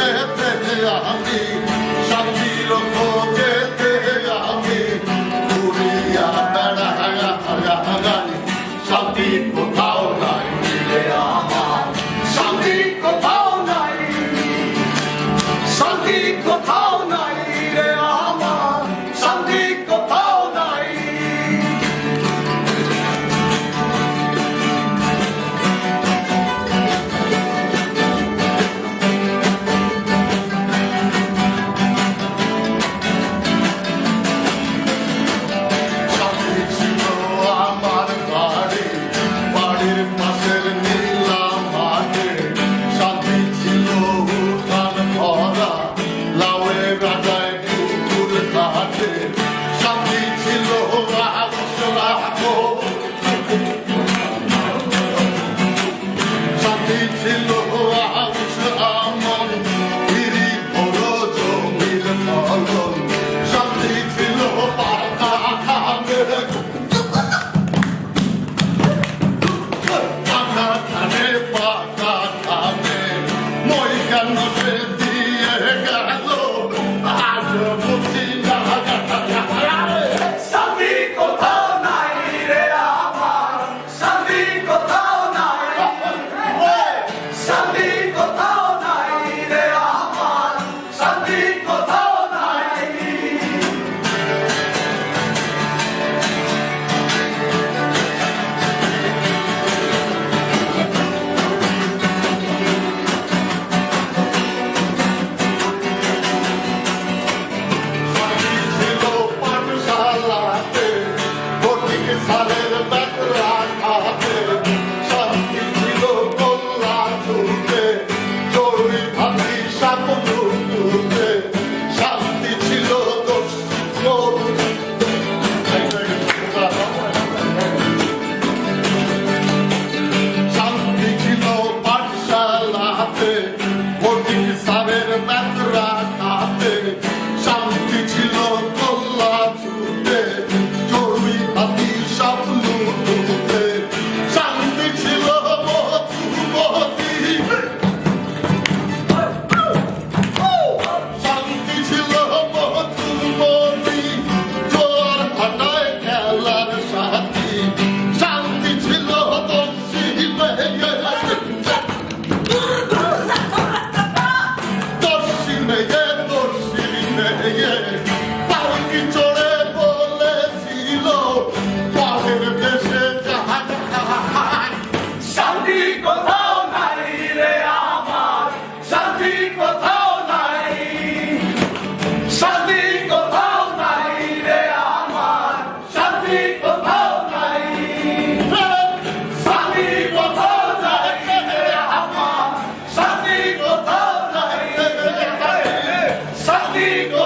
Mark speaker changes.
Speaker 1: যেতে আমি শান্তি লোক যেতে আমি ঘুরিয়া বেড়ায় শান্তি Oh. Por ti saber me Amigo!